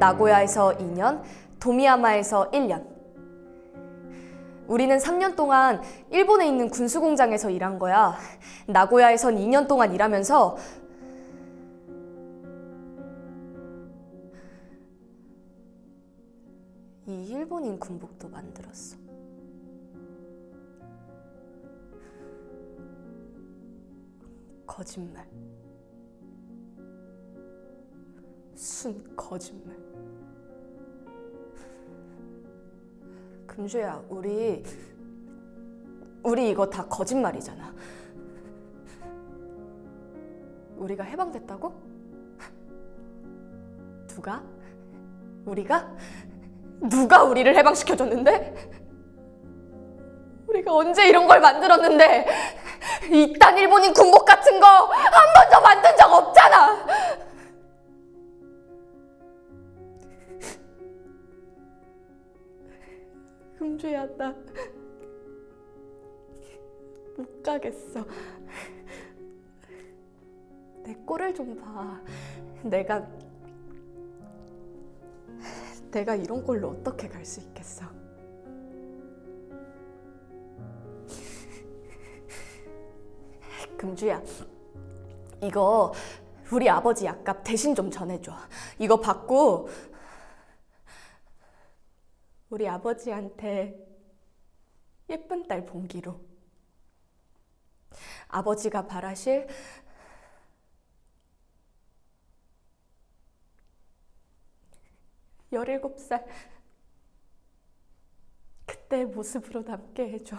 나고야에서 2년, 도미야마에서 1년. 우리는 3년 동안 일본에 있는 군수 공장에서 일한 거야. 나고야에선 2년 동안 일하면서 이 일본인 군복도 만들었어. 거짓말. 순 거짓말. 금주야, 우리 우리 이거 다 거짓말이잖아. 우리가 해방됐다고? 누가? 우리가? 누가 우리를 해방시켜줬는데? 우리가 언제 이런 걸 만들었는데? 이딴 일본인 군복 같은 거 한 번도 만든 적 없 금주야, 나 못 가겠어. 내 꼴을 좀 봐. 내가 내가 이런 꼴로 어떻게 갈 수 있겠어? 금주야, 이거 우리 아버지 약값 대신 좀 전해줘. 이거 받고 우리 아버지한테 예쁜 딸 봉기로 아버지가 바라실 열일곱 살 그때 모습으로 남게 해줘.